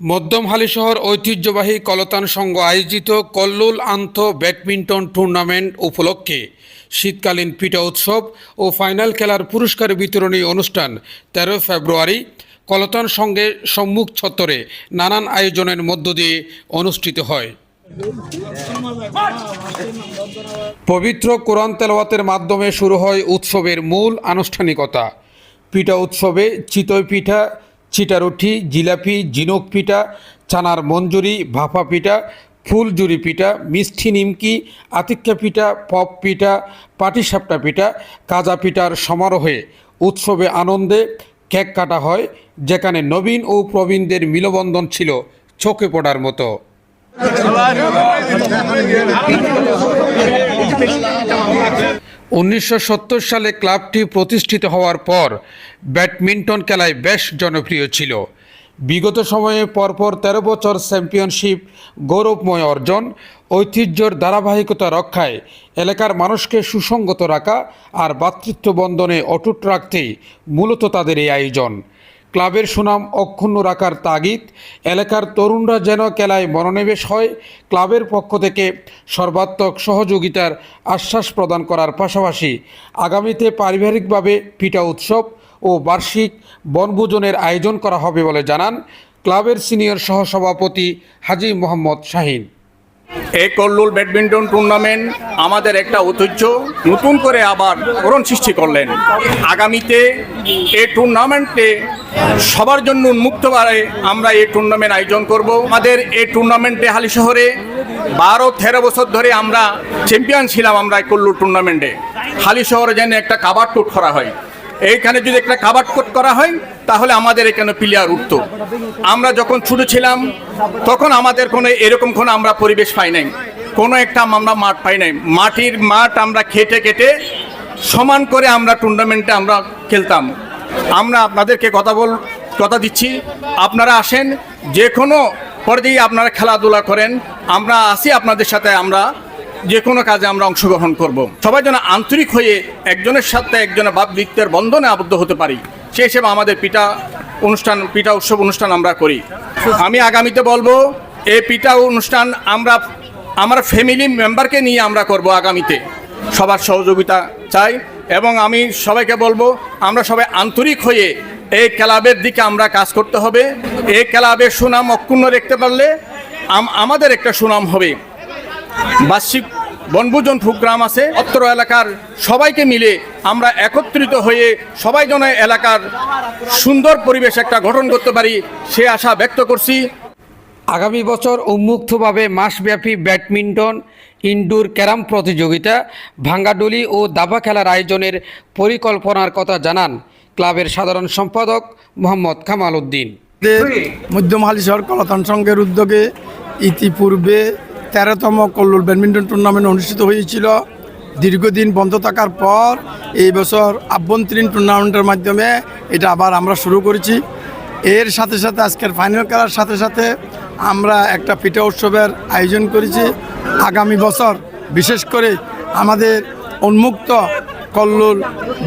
মধ্যম হালিশহর ঐতিহ্যবাহী কলতান সংঘ আয়োজিত কল্লুল আন্ত ব্যাডমিন্টন টুর্নামেন্ট উপলক্ষে শীতকালীন পিঠা উৎসব ও ফাইনাল খেলার পুরস্কার বিতরণী অনুষ্ঠান তেরো ফেব্রুয়ারি কলতান সংঘে সম্মুখ ছত্তরে নানান আয়োজনের মধ্য দিয়ে অনুষ্ঠিত হয়। পবিত্র কোরআন তেলাওয়াতের মাধ্যমে শুরু হয় উৎসবের মূল আনুষ্ঠানিকতা। পিঠা উৎসবে চিতই পিঠা চিটারুঠি জিলাপি, জিনুক পিঠা, চানার মঞ্জুরি, ভাপা পিঠা, ফুলজুরি পিঠা, মিষ্টি নিমকি, আতিক্কা পিঠা, পপ পিঠা, পাটিসাপটা পিঠা, কাজা পিঠার সমারোহে, উৎসবে আনন্দে কেক কাটা হয়, যেখানে নবীন ও প্রবীণদের মিলবন্ধন ছিল চোখে পড়ার মতো। উনিশশো সত্তর সালে ক্লাবটি প্রতিষ্ঠিত হওয়ার পর ব্যাডমিন্টন খেলায় বেশ জনপ্রিয় ছিল। বিগত সময়ে পরপর তেরো বছর চ্যাম্পিয়নশিপ গৌরবময় অর্জন, ঐতিহ্যর ধারাবাহিকতা রক্ষায় এলাকার মানুষকে সুসঙ্গত রাখা আর ভ্রাতৃত্ব বন্ধনে অটুট রাখতেই মূলত তাদের এই আয়োজন। ক্লাবের সুনাম অক্ষুণ্ণ রাখার তাগিদ, এলাকার তরুণরা যেন খেলায় মনোনিবেশ হয়, ক্লাবের পক্ষ থেকে সর্বাত্মক সহযোগিতার আশ্বাস প্রদান করার পাশাপাশি আগামীতে পারিবারিকভাবে পিঠা উৎসব ও বার্ষিক বনভোজনের আয়োজন করা হবে বলে জানান ক্লাবের সিনিয়র সহসভাপতি হাজি মোহাম্মদ শাহিন। এই কল্লুল ব্যাডমিন্টন টুর্নামেন্ট আমাদের একটা ঐতিহ্য, নতুন করে আবার করণ সৃষ্টি করলেন। আগামীতে এই টুর্নামেন্টে সবার জন্য উন্মুক্তভাবে আমরা এই টুর্নামেন্ট আয়োজন করব। আমাদের এই টুর্নামেন্টে হালি শহরে বারো তেরো বছর ধরে আমরা চ্যাম্পিয়ন ছিলাম আমরা এই কল্লুর টুর্নামেন্টে। হালি শহরে যেন একটা কাবার টুট করা হয়। এইখানে যদি একটা কাবার কোট করা হয়, তাহলে আমাদের এখানে প্লেয়ার উঠতো। আমরা যখন ছোটো ছিলাম, তখন আমাদের কোনো এরকম কোনো আমরা পরিবেশ পাই নাই। কোনো একটা আমরা মাঠ পাই নাই। মাটির মাঠ আমরা খেটে কেটে সমান করে আমরা টুর্নামেন্টে আমরা খেলতাম। আমরা আপনাদেরকে কথা বল, কথা দিচ্ছি। আপনারা আসেন যে কোনো পর্যায়ে আপনারা খেলাধুলা করেন, আমরা আসি আপনাদের সাথে, আমরা যে কোনো কাজে আমরা অংশগ্রহণ করব। সবাই যেন আন্তরিক হয়ে একজনের সাথে একজনের ভাব বৃত্তের বন্ধনে আবদ্ধ হতে পারি। সেই হিসেবে আমাদের পিঠা অনুষ্ঠান, পিঠা উৎসব অনুষ্ঠান আমরা করি। আমি আগামীতে বলব, এই পিঠা অনুষ্ঠান আমরা, আমার ফ্যামিলি মেম্বারকে নিয়ে আমরা করব আগামীতে। সবার সহযোগিতা চাই এবং আমি সবাইকে বলব, আমরা সবাই আন্তরিক হয়ে এই ক্লাবের দিকে আমরা কাজ করতে হবে। এই ক্লাবের সুনাম অক্ষুণ্ণ রাখতে পারলে আমাদের একটা সুনাম হবে। বার্ষিক বনভোজন প্রোগ্রাম আছে। অত্র এলাকার সবাইকে মিলে আমরা একত্রিত হয়ে সবাই যেন এলাকার সুন্দর পরিবেশ একটা গঠন করতে পারি সে আশা ব্যক্ত করছি। আগামী বছর উন্মুক্তভাবে মাসব্যাপী ব্যাডমিন্টন ইনডোর ক্যারাম প্রতিযোগিতা ভাঙ্গাডুলি ও দাবা খেলার আয়োজনের পরিকল্পনার কথা জানান ক্লাবের সাধারণ সম্পাদক মোহাম্মদ কামাল উদ্দিন। আমাদের মধ্যম হালিশহর কলাতন সংঘের উদ্যোগে ইতিপূর্বে তেরোতম কল্লুল ব্যাডমিন্টন টুর্নামেন্ট অনুষ্ঠিত হয়েছিল। দীর্ঘদিন বন্ধ থাকার পর এই বছর আভ্যন্তরীণ টুর্নামেন্টের মাধ্যমে এটা আবার আমরা শুরু করেছি। এর সাথে সাথে আজকের ফাইনাল খেলার সাথে সাথে আমরা একটা পিঠা উৎসবের আয়োজন করেছি। আগামী বছর বিশেষ করে আমাদের উন্মুক্ত কল্লুল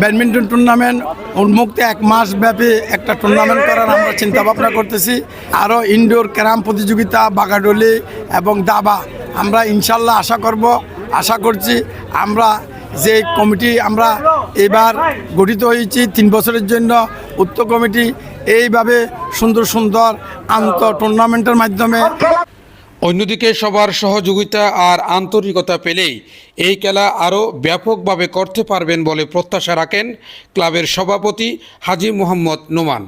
ব্যাডমিন্টন টুর্নামেন্ট উন্মুক্ত এক মাস ব্যাপী একটা টুর্নামেন্ট করার আমরা চিন্তা ভাবনা করতেছি। আরও ইনডোর ক্যারাম প্রতিযোগিতা বাগাডলি এবং দাবা। আমরা ইনশাল্লাহ আশা করব, আশা করছি আমরা যে কমিটি আমরা এবার গঠিত হয়েছি তিন বছরের জন্য, উক্ত কমিটি এইভাবে সুন্দর সুন্দর আন্ত টুর্নামেন্টের মাধ্যমে অন্যদিকে সবার সহযোগিতা আর আন্তরিকতা পেলেই এই খেলা আরও ব্যাপকভাবে করতে পারবেন বলে প্রত্যাশা রাখেন ক্লাবের সভাপতি হাজি মোহাম্মদ নোমান।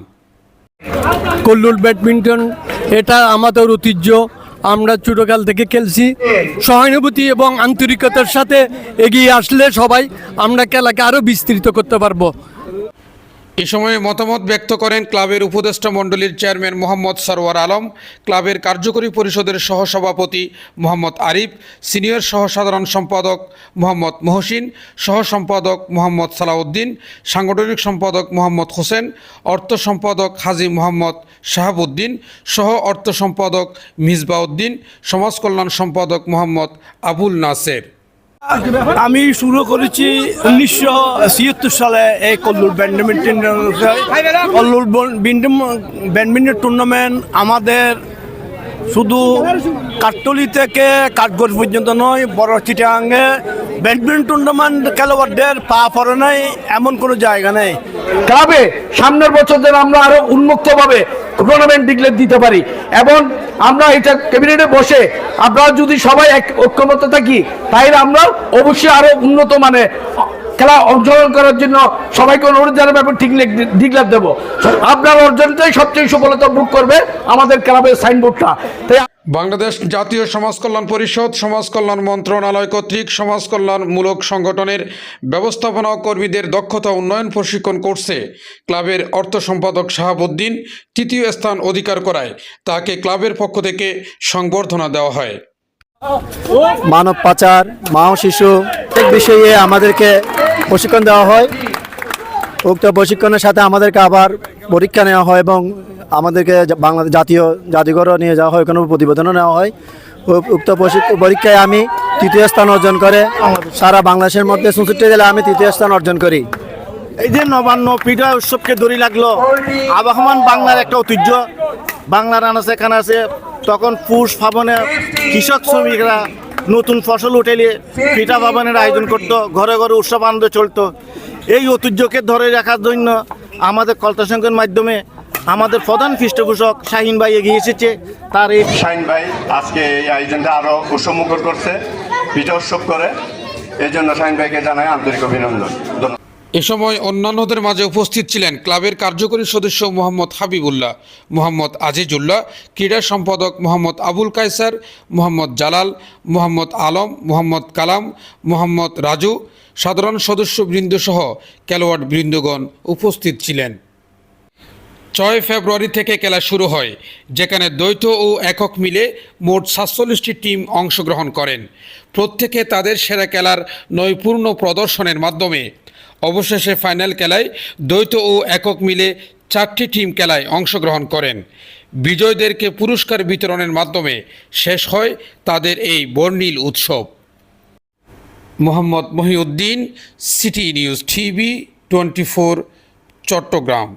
কল্লুর ব্যাডমিন্টন, এটা আমাদের ঐতিহ্য। আমরা ছোটোকাল থেকে খেলছি। সহানুভূতি এবং আন্তরিকতার সাথে এগিয়ে আসলে সবাই আমরা খেলাকে আরও বিস্তৃত করতে পারব। এ সময় মতামত ব্যক্ত করেন ক্লাবের উপদেষ্টা মণ্ডলীর চেয়ারম্যান মোহাম্মদ সরওয়ার আলম, ক্লাবের কার্যকরী পরিষদের সহসভাপতি মোহাম্মদ আরিফ, সিনিয়র সহসাধারণ সম্পাদক মোহাম্মদ মহসিন সহ সম্পাদক মোহাম্মদ সালাউদ্দিন, সাংগঠনিক সম্পাদক মোহাম্মদ হোসেন, অর্থ সম্পাদক হাজি মোহাম্মদ শাহাবুদ্দিন, সহ অর্থ সম্পাদক মিসবাউদ্দিন, সমাজ কল্যাণ সম্পাদক মোহাম্মদ আবুল নাসের। আমি শুরু করেছি উনিশশো ছিয়াত্তর সালে এই Kallur badminton Kallur badminton tournament আমাদের শুধু কাঠতলি থেকে কাঠগড় পর্যন্ত নয়, বড় চিটাঙ্গে ব্যাডমিন্টন টুর্নামেন্ট খেলোয়াড়দের পা পড়ে নাই, এমন কোনো জায়গা নেই। ক্লাবে সামনের বছর যেন আমরা আরও উন্মুক্তভাবে টুর্নামেন্ট ডিক্লেয়ার দিতে পারি। এবং আমরা এটা ক্যাবিনেটে বসে আমরা যদি সবাই এক ঐক্যমত থাকি, তাহলে আমরা অবশ্যই আরও উন্নত মানে খেলা অংশগ্রহণ করার জন্য সবাইকে অনুরোধ জানাব এবং ঠিক ডিক্লেয়ার দেবো। আপনার অর্জনটাই সবচেয়ে সফলতা বুক করবে আমাদের ক্লাবের সাইনবোর্ডটা তাই বাংলাদেশ জাতীয় সমাজ কল্যাণ পরিষদ, সমাজ কল্যাণ মন্ত্রণালয় কর্তৃক সমাজ কল্যাণমূলক সংগঠনের ব্যবস্থাপনা কর্মীদের দক্ষতা উন্নয়ন প্রশিক্ষণ কোর্সে ক্লাবের অর্থ সম্পাদক শাহাবুদ্দিন তৃতীয় স্থান অধিকার করায় তাকে ক্লাবের পক্ষ থেকে সংবর্ধনা দেওয়া হয়। মানব পাচার, মা শিশু বিষয়ে আমাদেরকে প্রশিক্ষণ দেওয়া হয়। উক্ত প্রশিক্ষণের সাথে আমাদেরকে আবার পরীক্ষা নেওয়া হয় এবং আমাদেরকে বাংলাদেশ জাতীয় জাদুঘরও নিয়ে যাওয়া হয়, কোনো প্রতিবেদনও নেওয়া হয়। উক্ত পরীক্ষায় আমি তৃতীয় স্থান অর্জন করে সারা বাংলাদেশের মধ্যে চৌষট্টি জেলায় আমি তৃতীয় স্থান অর্জন করি। এই যে নবান্ন পিঠা উৎসবকে দড়ি লাগল আবহমান বাংলার একটা ঐতিহ্য। বাংলার আনাচে এখানে আছে তখন পুষ ফাবনে কৃষক শ্রমিকরা নতুন ফসল উঠেলে পিঠা পাবনের আয়োজন করত, ঘরে ঘরে উৎসব আনন্দ চলতো। এই ঐতিহ্যকে ধরে রাখার জন্য আমাদের কলতা সংঘের মাধ্যমে আমাদের প্রধান পৃষ্ঠপোষক শাহিন ভাই এগিয়ে এসেছে তার এই শাইন ভাই আজকে এই আয়োজনটা আরও উৎসবমুখর করছে পিঠা উৎসব করে। এই জন্য শাইন ভাইকে জানাই আন্তরিক অভিনন্দন। ধন্যবাদ। এ সময় অন্যান্যদের মাঝে উপস্থিত ছিলেন ক্লাবের কার্যকরী সদস্য মোহাম্মদ হাবিবুল্লাহ মোহাম্মদ আজিজুল্লাহ ক্রীড়া সম্পাদক মোহাম্মদ আবুল কায়সার মোহাম্মদ জালাল মোহাম্মদ আলম মোহাম্মদ কালাম মোহাম্মদ রাজু সাধারণ সদস্যবৃন্দ সহ খেলোয়াড় বৃন্দগণ উপস্থিত ছিলেন। ছয় ফেব্রুয়ারি থেকে খেলা শুরু হয়, যেখানে দ্বৈত ও একক মিলে মোট সাতচল্লিশটি টিম অংশগ্রহণ করেন। প্রত্যেকে তাদের সেরা খেলার নৈপুণ্য প্রদর্শনের মাধ্যমে। অবশেষে ফাইনাল খেলায় দ্বৈত ও একক মিলে চারটি টিম খেলায় অংশগ্রহণ করেন। বিজয়ীদেরকে পুরস্কার বিতরণের মাধ্যমে শেষ হয় তাদের এই বর্ণিল উৎসব। Mohammad Mohiuddin, city news TV, twenty Chattogram.